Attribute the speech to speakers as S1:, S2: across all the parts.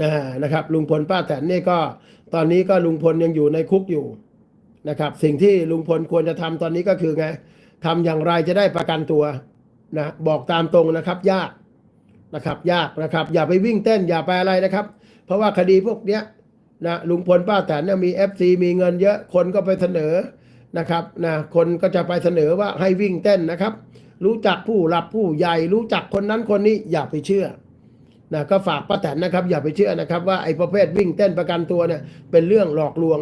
S1: นะนะครับลุงพลป้าแตนนี่ก็ตอนนี้ก็ลุงพลยังอยู่ในคุกอยู่นะครับ สิ่งที่ลุงพลควรจะทำตอนนี้ก็คือไงทำอย่างไรจะได้ประกันตัวนะบอกตามตรงนะครับยากนะครับยากนะครับ อย่าไปวิ่งเต้นอย่าไปอะไรนะครับ เพราะว่าคดีพวกเนี้ยนะลุงพลป้าแตนเนี่ยมี FC มีเงินเยอะคนก็ไปเสนอนะครับนะคนก็จะไปเสนอว่าให้วิ่งเต้นนะครับ รู้จักผู้หลับผู้ใหญ่รู้จักคนนั้นคนนี้อย่าไปเชื่อ นะก็ฝากป้าแตนนะครับ อย่าไปเชื่อนะครับว่าไอ้ประเภทวิ่งเต้นประกันตัวเนี่ยเป็นเรื่องหลอกลวง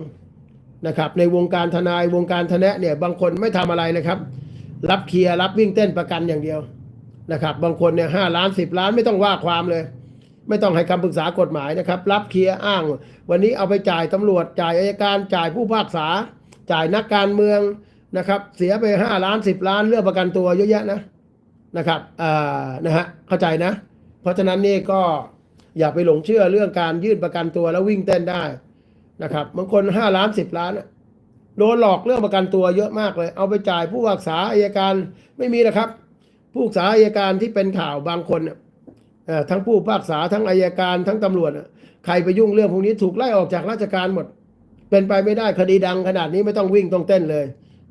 S1: นะครับในวงการทนายวงการทนายเนี่ยบางคนไม่ทำอะไรเลยครับ รับเคลียร์รับวิ่งเต้นประกันอย่างเดียวนะครับ บางคนเนี่ยห้าล้านสิบล้านไม่ต้องว่าความเลย ไม่ต้องให้คำปรึกษากฎหมายนะครับ รับเคลียร์อ้าง วันนี้เอาไปจ่ายตำรวจจ่ายอายการจ่ายผู้พิพากษา จ่ายนักการเมืองนะครับ เสียไปห้าล้านสิบล้านเรื่องประกันตัวเยอะแยะนะนะครับอ่านะฮะเข้าใจนะ เพราะฉะนั้นนี่ก็อย่าไปหลงเชื่อเรื่องการยื่นประกันตัวแล้ววิ่งเต้นได้นะครับบางคนห้าล้านสิบล้านโดนหลอกเรื่องประกันตัวเยอะมากเลย เอาไปจ่ายผู้พิพากษาอายการไม่มีนะครับ ผู้พิพากษาอายการที่เป็นข่าวบางคนทั้งผู้พิพากษาทั้งอายการทั้งตำรวจใครไปยุ่งเรื่องพวกนี้ถูกไล่ออกจากราชการหมด เป็นไปไม่ได้คดีดังขนาดนี้ไม่ต้องวิ่งต้องเต้นเลย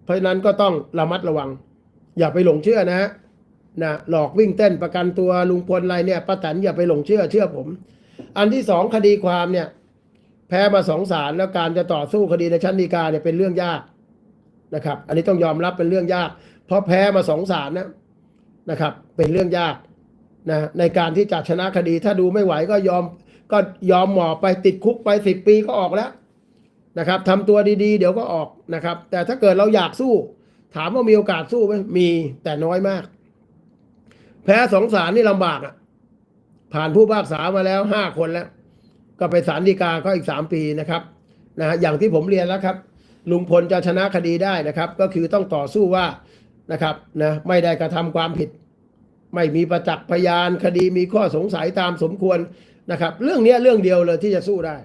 S1: เพราะฉะนั้นก็ต้องระมัดระวัง อย่าไปหลงเชื่อนะฮะ นะหลอกวิ่งเต้นประกันตัวลุงพลอะไรเนี่ยป้าแตนอย่าไปหลงเชื่อเชื่อผม อันที่สองคดีความเนี่ย แพ้มาสองศาลแล้วการจะต่อสู้คดีในชั้นฎีกาเนี่ยเป็นเรื่องยากนะครับ อันนี้ต้องยอมรับเป็นเรื่องยาก เพราะแพ้มาสองศาลนะนะครับ เป็นเรื่องยากนะในการที่จะชนะคดีถ้าดูไม่ไหวก็ยอมก็ยอมหมอบไปติดคุกไปสิบปีก็ออกแล้วนะครับทำตัวดีๆ เดี๋ยวก็ออกนะครับ แต่ถ้าเกิดเราอยากสู้ ถามว่ามีโอกาสสู้ไหมมีแต่น้อยมาก แพ้สองศาลนี่ลำบากอะ ผ่านผู้พิพากษามาแล้วห้าคนแล้ว ก็ไปศาลฎีกาก็อีกสามปีนะครับนะฮะอย่างที่ผมเรียนแล้วครับ ลุงพลจะชนะคดีได้นะครับ ก็คือต้องต่อสู้ว่านะครับนะไม่ได้กระทำความผิด ไม่มีประจักษ์พยานคดีมีข้อสงสัยตามสมควรนะครับ เรื่องนี้เรื่องเดียวเลยที่จะสู้ได้